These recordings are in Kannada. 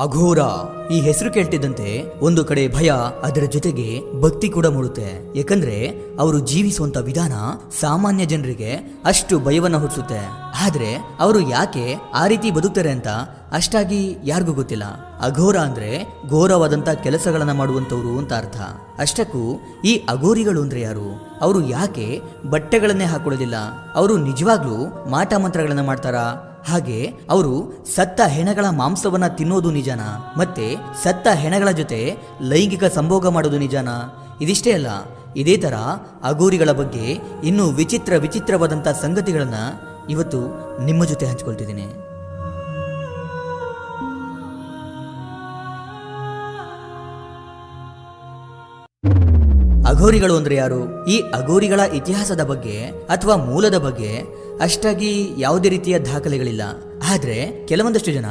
ಅಘೋರ ಈ ಹೆಸರು ಕೇಳ್ತಿದ್ದಂತೆ ಒಂದು ಕಡೆ ಭಯ, ಅದರ ಜೊತೆಗೆ ಭಕ್ತಿ ಕೂಡ ಮೂಡುತ್ತೆ. ಯಾಕಂದ್ರೆ ಅವರು ಜೀವಿಸುವಂತ ವಿಧಾನ ಸಾಮಾನ್ಯ ಜನರಿಗೆ ಅಷ್ಟು ಭಯವನ್ನ ಹುಟ್ಟಿಸುತ್ತೆ. ಆದ್ರೆ ಅವರು ಯಾಕೆ ಆ ರೀತಿ ಬದುಕ್ತಾರೆ ಅಂತ ಅಷ್ಟಾಗಿ ಯಾರಿಗೂ ಗೊತ್ತಿಲ್ಲ. ಅಘೋರ ಅಂದ್ರೆ ಘೋರವಾದಂತ ಕೆಲಸಗಳನ್ನ ಮಾಡುವಂತವ್ರು ಅಂತ ಅರ್ಥ. ಅಷ್ಟಕ್ಕೂ ಈ ಅಘೋರಿಗಳು ಅಂದ್ರೆ ಯಾರು? ಅವರು ಯಾಕೆ ಬಟ್ಟೆಗಳನ್ನೇ ಹಾಕೊಳ್ಳೋದಿಲ್ಲ? ಅವರು ನಿಜವಾಗ್ಲೂ ಮಾಟ ಮಂತ್ರಗಳನ್ನ ಮಾಡ್ತಾರಾ? ಹಾಗೆ ಅವರು ಸತ್ತ ಹೆಣಗಳ ಮಾಂಸವನ್ನ ತಿನ್ನೋದು ನಿಜಾನ? ಮತ್ತೆ ಸತ್ತ ಹೆಣಗಳ ಜೊತೆ ಲೈಂಗಿಕ ಸಂಭೋಗ ಮಾಡೋದು ನಿಜಾನ? ಇದಿಷ್ಟೇ ಅಲ್ಲ, ಇದೇ ತರ ಅಗೋರಿಗಳ ಬಗ್ಗೆ ಇನ್ನೂ ವಿಚಿತ್ರ ವಿಚಿತ್ರವಾದಂಥ ಸಂಗತಿಗಳನ್ನ ಇವತ್ತು ನಿಮ್ಮ ಜೊತೆ ಹಂಚ್ಕೊಳ್ತಿದ್ದೀನಿ. ಅಘೋರಿಗಳು ಅಂದ್ರೆ ಯಾರು? ಈ ಅಘೋರಿಗಳ ಇತಿಹಾಸದ ಬಗ್ಗೆ ಅಥವಾ ಮೂಲದ ಬಗ್ಗೆ ಅಷ್ಟಾಗಿ ಯಾವುದೇ ರೀತಿಯ ದಾಖಲೆಗಳಿಲ್ಲ. ಆದರೆ ಕೆಲವೊಂದಷ್ಟು ಜನ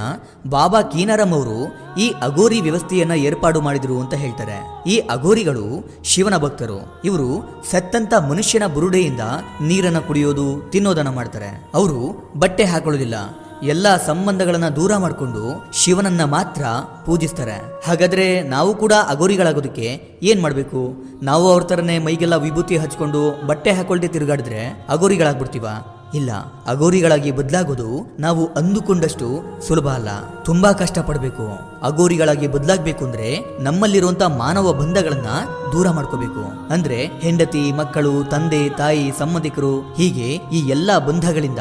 ಬಾಬಾ ಕೀನಾರಾಮ್ ಅವರು ಈ ಅಘೋರಿ ವ್ಯವಸ್ಥೆಯನ್ನ ಏರ್ಪಾಡು ಮಾಡಿದ್ರು ಅಂತ ಹೇಳ್ತಾರೆ. ಈ ಅಘೋರಿಗಳು ಶಿವನ ಭಕ್ತರು. ಇವರು ಸತ್ತಂತ ಮನುಷ್ಯನ ಬುರುಡೆಯಿಂದ ನೀರನ್ನು ಕುಡಿಯೋದು, ತಿನ್ನೋದನ್ನ ಮಾಡ್ತಾರೆ. ಅವರು ಬಟ್ಟೆ ಹಾಕೊಳ್ಳೋದಿಲ್ಲ. ಎಲ್ಲ ಸಂಬಂಧಗಳನ್ನ ದೂರ ಮಾಡಿಕೊಂಡು ಶಿವನನ್ನ ಮಾತ್ರ ಪೂಜಿಸ್ತಾರೆ. ಹಾಗಾದ್ರೆ ನಾವು ಕೂಡ ಅಗೋರಿಗಳಾಗೋದಕ್ಕೆ ಏನ್ ಮಾಡಬೇಕು? ನಾವು ಅವ್ರ ತರನೇ ಮೈಗೆಲ್ಲ ವಿಭೂತಿ ಹಚ್ಕೊಂಡು ಬಟ್ಟೆ ಹಾಕೊಳ್ದೆ ತಿರುಗಾಡಿದ್ರೆ ಅಗೋರಿಗಳಾಗ್ಬಿಡ್ತೀವ ಇಲ್ಲ ಅಗೋರಿಗಳಾಗಿ ಬದಲಾಗೋದು ನಾವು ಅಂದುಕೊಂಡಷ್ಟು ಸುಲಭ ಅಲ್ಲ. ತುಂಬಾ ಕಷ್ಟ ಪಡಬೇಕು ಅಗೋರಿಗಳಾಗಿ ಬದಲಾಗಬೇಕು ಅಂದ್ರೆ ನಮ್ಮಲ್ಲಿರುವಂತ ಮಾನವ ಬಂಧಗಳನ್ನ ದೂರ ಮಾಡ್ಕೋಬೇಕು. ಅಂದ್ರೆ ಹೆಂಡತಿ, ಮಕ್ಕಳು, ತಂದೆ, ತಾಯಿ, ಸಂಬಂಧಿಕರು ಹೀಗೆ ಈ ಎಲ್ಲಾ ಬಂಧಗಳಿಂದ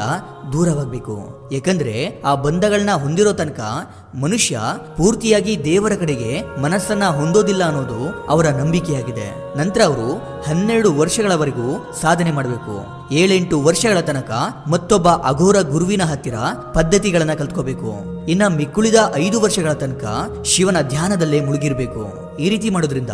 ದೂರವಾಗಬೇಕು. ಯಾಕಂದ್ರೆ ಆ ಬಂಧಗಳನ್ನ ಹೊಂದಿರೋ ತನಕ ಮನುಷ್ಯ ಪೂರ್ತಿಯಾಗಿ ದೇವರ ಕಡೆಗೆ ಮನಸ್ಸನ್ನ ಹೊಂದೋದಿಲ್ಲ ಅನ್ನೋದು ಅವರ ನಂಬಿಕೆಯಾಗಿದೆ. ನಂತರ ಅವರು ಹನ್ನೆರಡು ವರ್ಷಗಳವರೆಗೂ ಸಾಧನೆ ಮಾಡಬೇಕು. ಏಳೆಂಟು ವರ್ಷಗಳ ತನಕ ಮತ್ತೊಬ್ಬ ಅಘೋರ ಗುರುವಿನ ಹತ್ತಿರ ಪದ್ಧತಿಗಳನ್ನ ಕಲ್ತ್ಕೋಬೇಕು. ಇನ್ನ ಮಿಕ್ಕುಳಿದ ಐದು ವರ್ಷಗಳ ತನಕ ಶಿವನ ಧ್ಯಾನದಲ್ಲೇ ಮುಳುಗಿರಬೇಕು. ಈ ರೀತಿ ಮಾಡೋದ್ರಿಂದ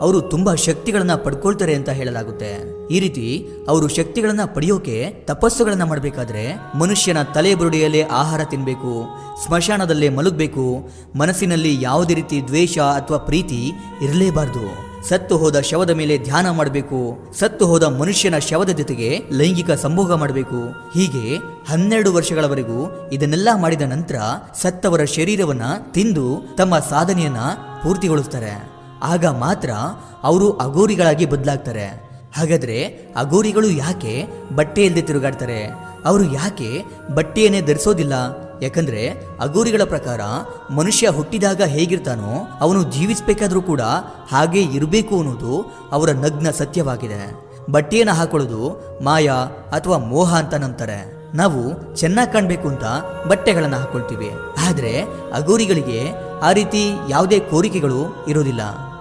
ಅವರು ತುಂಬಾ ಶಕ್ತಿಗಳನ್ನ ಪಡ್ಕೊಳ್ತಾರೆ ಅಂತ ಹೇಳಲಾಗುತ್ತೆ. ಈ ರೀತಿ ಅವರು ಶಕ್ತಿಗಳನ್ನ ಪಡೆಯೋಕೆ ತಪಸ್ಸುಗಳನ್ನ ಮಾಡಬೇಕಾದ್ರೆ ಮನುಷ್ಯನ ತಲೆ ಬುರುಡೆಯಲ್ಲೇ ಆಹಾರ ತಿನ್ಬೇಕು, ಸ್ಮಶಾನದಲ್ಲೇ ಮಲಗಬೇಕು, ಮನಸ್ಸಿನಲ್ಲಿ ಯಾವುದೇ ರೀತಿ ದ್ವೇಷ ಅಥವಾ ಪ್ರೀತಿ ಇರಲೇಬಾರದು. ಸತ್ತು ಹೋದ ಶವದ ಮೇಲೆ ಧ್ಯಾನ ಮಾಡಬೇಕು, ಸತ್ತು ಹೋದ ಮನುಷ್ಯನ ಶವದ ಜೊತೆಗೆ ಲೈಂಗಿಕ ಸಂಭೋಗ ಮಾಡಬೇಕು. ಹೀಗೆ ಹನ್ನೆರಡು ವರ್ಷಗಳವರೆಗೂ ಇದನ್ನೆಲ್ಲ ಮಾಡಿದ ನಂತರ ಸತ್ತವರ ಶರೀರವನ್ನ ತಿಂದು ತಮ್ಮ ಸಾಧನೆಯನ್ನ ಪೂರ್ತಿಗೊಳಿಸ್ತಾರೆ. ಆಗ ಮಾತ್ರ ಅವರು ಅಗೋರಿಗಳಾಗಿ ಬದಲಾಗ್ತಾರೆ. ಹಾಗಾದ್ರೆ ಅಗೋರಿಗಳು ಯಾಕೆ ಬಟ್ಟೆ ಇಲ್ಲದೆ ತಿರುಗಾಡ್ತಾರೆ? ಅವರು ಯಾಕೆ ಬಟ್ಟೆಯನ್ನೇ ಧರಿಸೋದಿಲ್ಲ? ಯಾಕಂದ್ರೆ ಅಗೋರಿಗಳ ಪ್ರಕಾರ ಮನುಷ್ಯ ಹುಟ್ಟಿದಾಗ ಹೇಗಿರ್ತಾನೋ ಅವನು ಜೀವಿಸಬೇಕಾದ್ರೂ ಕೂಡ ಹಾಗೆ ಇರಬೇಕು ಅನ್ನೋದು ಅವರ ನಗ್ನ ಸತ್ಯವಾಗಿದೆ. ಬಟ್ಟೆಯನ್ನು ಹಾಕೊಳ್ಳೋದು ಮಾಯ ಅಥವಾ ಮೋಹ ಅಂತ ನಂಬ್ತಾರೆ. ನಾವು ಚೆನ್ನಾಗಿ ಕಾಣಬೇಕು ಅಂತ ಬಟ್ಟೆಗಳನ್ನು ಹಾಕೊಳ್ತೀವಿ. ಆದರೆ ಅಗೋರಿಗಳಿಗೆ ಆ ರೀತಿ ಯಾವುದೇ ಕೋರಿಕೆಗಳು ಇರೋದಿಲ್ಲ.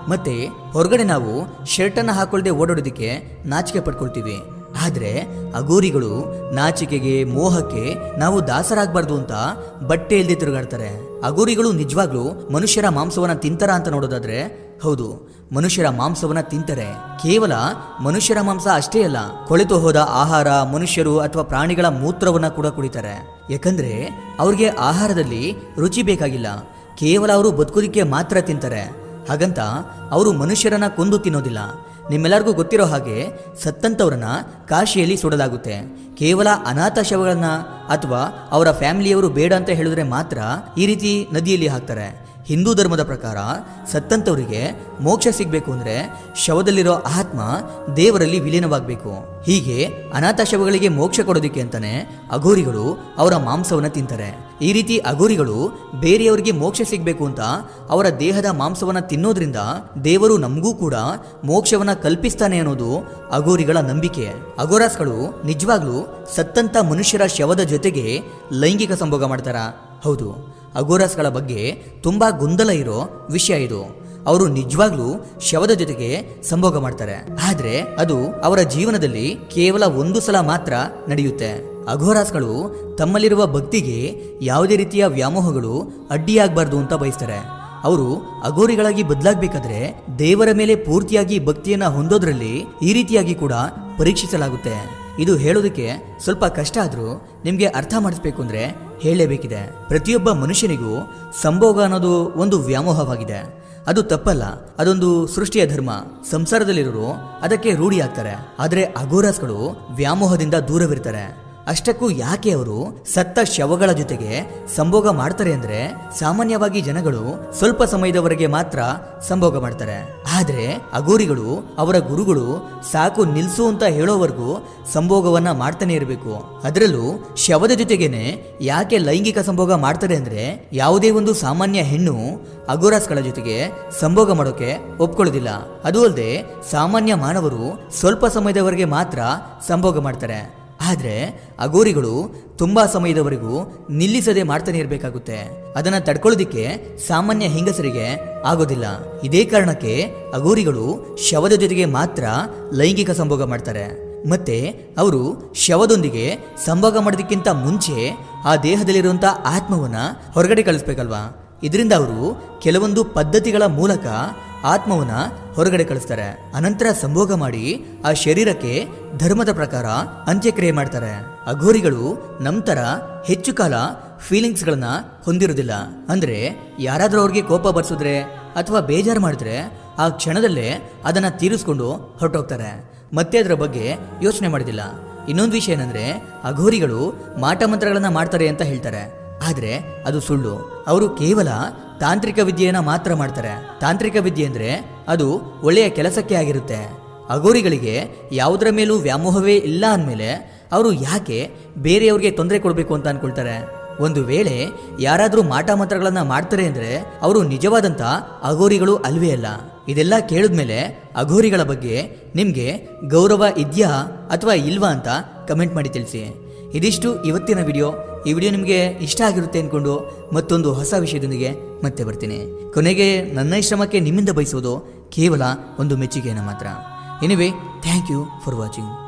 ಮತ್ತೆ ಹೊರಗಡೆ ನಾವು ಶರ್ಟನ್ನು ಹಾಕೊಳ್ಳದೆ ಓಡಾಡೋದಕ್ಕೆ ನಾಚಿಕೆ ಪಡ್ಕೊಳ್ತೀವಿ ಆದ್ರೆ ಅಗೋರಿಗಳು ನಾಚಿಕೆಗೆ, ಮೋಹಕ್ಕೆ ನಾವು ದಾಸರಾಗಬಾರ್ದು ಅಂತ ಬಟ್ಟೆ ಇಲ್ಲದೆ ತಿರುಗಾಡ್ತಾರೆ. ಅಗೋರಿಗಳು ನಿಜವಾಗ್ಲೂ ಮನುಷ್ಯರ ಮಾಂಸವನ್ನ ತಿಂತಾರ ಅಂತ ನೋಡೋದಾದ್ರೆ ಹೌದು, ಮನುಷ್ಯರ ಮಾಂಸವನ್ನ ತಿಂತಾರೆ. ಕೇವಲ ಮನುಷ್ಯರ ಮಾಂಸ ಅಷ್ಟೇ ಅಲ್ಲ, ಕೊಳೆತು ಹೋದ ಆಹಾರ, ಮನುಷ್ಯರು ಅಥವಾ ಪ್ರಾಣಿಗಳ ಮೂತ್ರವನ್ನ ಕೂಡ ಕುಡಿತಾರೆ. ಯಾಕಂದ್ರೆ ಅವ್ರಿಗೆ ಆಹಾರದಲ್ಲಿ ರುಚಿ ಬೇಕಾಗಿಲ್ಲ, ಕೇವಲ ಅವರು ಬದುಕೋದಿಕ್ಕೆ ಮಾತ್ರ ತಿಂತಾರೆ. ಹಾಗಂತ ಅವರು ಮನುಷ್ಯರನ್ನ ಕೊಂದು ತಿನ್ನೋದಿಲ್ಲ. ನಿಮ್ಮೆಲ್ಲರಿಗೂ ಗೊತ್ತಿರೋ ಹಾಗೆ ಸತ್ತಂಥವ್ರನ್ನ ಕಾಶಿಯಲ್ಲಿ ಸುಡಲಾಗುತ್ತೆ. ಕೇವಲ ಅನಾಥ ಶವಗಳನ್ನ ಅಥವಾ ಅವರ ಫ್ಯಾಮಿಲಿಯವರು ಬೇಡ ಅಂತ ಹೇಳಿದ್ರೆ ಮಾತ್ರ ಈ ರೀತಿ ನದಿಯಲ್ಲಿ ಹಾಕ್ತಾರೆ. ಹಿಂದೂ ಧರ್ಮದ ಪ್ರಕಾರ ಸತ್ತಂತವರಿಗೆ ಮೋಕ್ಷ ಸಿಗಬೇಕು ಅಂದರೆ ಶವದಲ್ಲಿರೋ ಆತ್ಮ ದೇವರಲ್ಲಿ ವಿಲೀನವಾಗಬೇಕು. ಹೀಗೆ ಅನಾಥ ಶವಗಳಿಗೆ ಮೋಕ್ಷ ಕೊಡೋದಕ್ಕೆ ಅಂತಾನೆ ಅಘೋರಿಗಳು ಅವರ ಮಾಂಸವನ್ನು ತಿಂತಾರೆ. ಈ ರೀತಿ ಅಘೋರಿಗಳು ಬೇರೆಯವರಿಗೆ ಮೋಕ್ಷ ಸಿಗಬೇಕು ಅಂತ ಅವರ ದೇಹದ ಮಾಂಸವನ್ನು ತಿನ್ನೋದ್ರಿಂದ ದೇವರು ನಮಗೂ ಕೂಡ ಮೋಕ್ಷವನ್ನು ಕಲ್ಪಿಸ್ತಾನೆ ಅನ್ನೋದು ಅಘೋರಿಗಳ ನಂಬಿಕೆ. ಅಘೋರಾಸ್ಗಳು ನಿಜವಾಗ್ಲೂ ಸತ್ತಂತ ಮನುಷ್ಯರ ಶವದ ಜೊತೆಗೆ ಲೈಂಗಿಕ ಸಂಭೋಗ ಮಾಡ್ತಾರ? ಹೌದು. ಅಗೋರಸ್ಗಳ ಬಗ್ಗೆ ತುಂಬ ಗೊಂದಲ ಇರೋ ವಿಷಯ ಇದು. ಅವರು ನಿಜವಾಗ್ಲೂ ಶವದ ಜೊತೆಗೆ ಸಂಭೋಗ ಮಾಡ್ತಾರೆ. ಆದ್ರೆ ಅದು ಅವರ ಜೀವನದಲ್ಲಿ ಕೇವಲ ಒಂದು ಸಲ ಮಾತ್ರ ನಡೆಯುತ್ತೆ. ಅಘೋರಾಸ್ಗಳು ತಮ್ಮಲ್ಲಿರುವ ಭಕ್ತಿಗೆ ಯಾವುದೇ ರೀತಿಯ ವ್ಯಾಮೋಹಗಳು ಅಡ್ಡಿಯಾಗಬಾರ್ದು ಅಂತ ಬಯಸ್ತಾರೆ. ಅವರು ಅಘೋರಿಗಳಾಗಿ ಬದಲಾಗಬೇಕಾದ್ರೆ ದೇವರ ಮೇಲೆ ಪೂರ್ತಿಯಾಗಿ ಭಕ್ತಿಯನ್ನ ಹೊಂದೋದ್ರಲ್ಲಿ ಈ ರೀತಿಯಾಗಿ ಕೂಡ ಪರೀಕ್ಷಿಸಲಾಗುತ್ತೆ. ಇದು ಹೇಳೋದಕ್ಕೆ ಸ್ವಲ್ಪ ಕಷ್ಟ ಆದರೂ ನಿಮಗೆ ಅರ್ಥ ಮಾಡಿಸ್ಬೇಕು ಅಂದರೆ ಹೇಳಲೇಬೇಕಿದೆ. ಪ್ರತಿಯೊಬ್ಬ ಮನುಷ್ಯನಿಗೂ ಸಂಭೋಗ ಅನ್ನೋದು ಒಂದು ವ್ಯಾಮೋಹವಾಗಿದೆ. ಅದು ತಪ್ಪಲ್ಲ, ಅದೊಂದು ಸೃಷ್ಟಿಯ ಧರ್ಮ. ಸಂಸಾರದಲ್ಲಿರೋರು ಅದಕ್ಕೆ ರೂಢಿಯಾಗ್ತಾರೆ. ಆದರೆ ಅಗೋರಾಸ್ಗಳು ವ್ಯಾಮೋಹದಿಂದ ದೂರವಿರ್ತಾರೆ. ಅಷ್ಟಕ್ಕೂ ಯಾಕೆ ಅವರು ಸತ್ತ ಶವಗಳ ಜೊತೆಗೆ ಸಂಭೋಗ ಮಾಡ್ತಾರೆ ಅಂದ್ರೆ ಸಾಮಾನ್ಯವಾಗಿ ಜನಗಳು ಸ್ವಲ್ಪ ಸಮಯದವರೆಗೆ ಮಾತ್ರ ಸಂಭೋಗ ಮಾಡ್ತಾರೆ. ಆದ್ರೆ ಅಗೋರಿಗಳು ಅವರ ಗುರುಗಳು ಸಾಕು ನಿಲ್ಸು ಅಂತ ಹೇಳೋವರೆಗೂ ಸಂಭೋಗವನ್ನ ಮಾಡ್ತಾನೆ ಇರಬೇಕು. ಅದರಲ್ಲೂ ಶವದ ಜೊತೆಗೇನೆ ಯಾಕೆ ಲೈಂಗಿಕ ಸಂಭೋಗ ಮಾಡ್ತಾರೆ ಅಂದ್ರೆ ಯಾವುದೇ ಒಂದು ಸಾಮಾನ್ಯ ಹೆಣ್ಣು ಅಗೋರಾಸ್ಗಳ ಜೊತೆಗೆ ಸಂಭೋಗ ಮಾಡೋಕೆ ಒಪ್ಕೊಳ್ಳೋದಿಲ್ಲ. ಅದು ಅಲ್ಲದೆ ಸಾಮಾನ್ಯ ಮಾನವರು ಸ್ವಲ್ಪ ಸಮಯದವರೆಗೆ ಮಾತ್ರ ಸಂಭೋಗ ಮಾಡ್ತಾರೆ. ಆದ್ರೆ ಅಗೋರಿಗಳು ತುಂಬ ಸಮಯದವರೆಗೂ ನಿಲ್ಲಿಸದೆ ಮಾಡ್ತಾನೆ ಇರಬೇಕಾಗುತ್ತೆ. ಅದನ್ನು ತಡ್ಕೊಳ್ಳೋದಿಕ್ಕೆ ಸಾಮಾನ್ಯ ಹೆಂಗಸರಿಗೆ ಆಗೋದಿಲ್ಲ. ಇದೇ ಕಾರಣಕ್ಕೆ ಅಗೋರಿಗಳು ಶವದ ಜೊತೆಗೆ ಮಾತ್ರ ಲೈಂಗಿಕ ಸಂಭೋಗ ಮಾಡ್ತಾರೆ. ಮತ್ತೆ ಅವರು ಶವದೊಂದಿಗೆ ಸಂಭೋಗ ಮಾಡೋದಕ್ಕಿಂತ ಮುಂಚೆ ಆ ದೇಹದಲ್ಲಿರುವಂತ ಆತ್ಮವನ್ನ ಹೊರಗಡೆ ಕಳಿಸ್ಬೇಕಲ್ವಾ? ಇದರಿಂದ ಅವರು ಕೆಲವೊಂದು ಪದ್ಧತಿಗಳ ಮೂಲಕ ಆತ್ಮವನ್ನ ಹೊರಗಡೆ ಕಳಿಸ್ತಾರೆ. ಅನಂತರ ಸಂಭೋಗ ಮಾಡಿ ಆ ಶರೀರಕ್ಕೆ ಧರ್ಮದ ಪ್ರಕಾರ ಅಂತ್ಯಕ್ರಿಯೆ ಮಾಡ್ತಾರೆ. ಅಘೋರಿಗಳು ನಂತರ ಹೆಚ್ಚು ಕಾಲ ಫೀಲಿಂಗ್ಸ್ಗಳನ್ನ ಹೊಂದಿರೋದಿಲ್ಲ. ಅಂದ್ರೆ ಯಾರಾದ್ರೂ ಅವ್ರಿಗೆ ಕೋಪ ಬರ್ಸಿದ್ರೆ ಅಥವಾ ಬೇಜಾರು ಮಾಡಿದ್ರೆ ಆ ಕ್ಷಣದಲ್ಲೇ ಅದನ್ನ ತೀರಿಸ್ಕೊಂಡು ಹೊರಟೋಗ್ತಾರೆ. ಮತ್ತೆ ಅದರ ಬಗ್ಗೆ ಯೋಚನೆ ಮಾಡಿದಿಲ್ಲ. ಇನ್ನೊಂದು ವಿಷಯ ಏನಂದ್ರೆ ಅಘೋರಿಗಳು ಮಾಟ ಮಂತ್ರಗಳನ್ನ ಮಾಡ್ತಾರೆ ಅಂತ ಹೇಳ್ತಾರೆ. ಆದ್ರೆ ಅದು ಸುಳ್ಳು. ಅವರು ಕೇವಲ ತಾಂತ್ರಿಕ ವಿದ್ಯೆಯನ್ನು ಮಾತ್ರ ಮಾಡ್ತಾರೆ. ತಾಂತ್ರಿಕ ವಿದ್ಯೆ ಅಂದರೆ ಅದು ಒಳ್ಳೆಯ ಕೆಲಸಕ್ಕೆ ಆಗಿರುತ್ತೆ. ಅಗೋರಿಗಳಿಗೆ ಯಾವುದರ ಮೇಲೂ ವ್ಯಾಮೋಹವೇ ಇಲ್ಲ ಅಂದಮೇಲೆ ಅವರು ಯಾಕೆ ಬೇರೆಯವ್ರಿಗೆ ತೊಂದರೆ ಕೊಡಬೇಕು ಅಂತ ಅಂದ್ಕೊಳ್ತಾರೆ ಒಂದು ವೇಳೆ ಯಾರಾದರೂ ಮಾಟ ಮಂತ್ರಗಳನ್ನು ಮಾಡ್ತಾರೆ ಅಂದರೆ ಅವರು ನಿಜವಾದಂಥ ಅಘೋರಿಗಳು ಅಲ್ವೇ ಅಲ್ಲ. ಇದೆಲ್ಲ ಕೇಳಿದ್ಮೇಲೆ ಅಘೋರಿಗಳ ಬಗ್ಗೆ ನಿಮಗೆ ಗೌರವ ಇದೆಯಾ ಅಥವಾ ಇಲ್ವಾ ಅಂತ ಕಮೆಂಟ್ ಮಾಡಿ ತಿಳಿಸಿ. ಇದಿಷ್ಟು ಇವತ್ತಿನ ವಿಡಿಯೋ. ಈ ವಿಡಿಯೋ ನಿಮಗೆ ಇಷ್ಟ ಆಗಿರುತ್ತೆ ಅಂದ್ಕೊಂಡು ಮತ್ತೊಂದು ಹೊಸ ವಿಷಯದೊಂದಿಗೆ ಮತ್ತೆ ಬರ್ತೀನಿ. ಕೊನೆಗೆ ನನ್ನ ಶ್ರಮಕ್ಕೆ ನಿಮ್ಮಿಂದ ಬಯಸೋದು ಕೇವಲ ಒಂದು ಮೆಚ್ಚುಗೆಯನ್ನು ಮಾತ್ರ. Anyway thank you for watching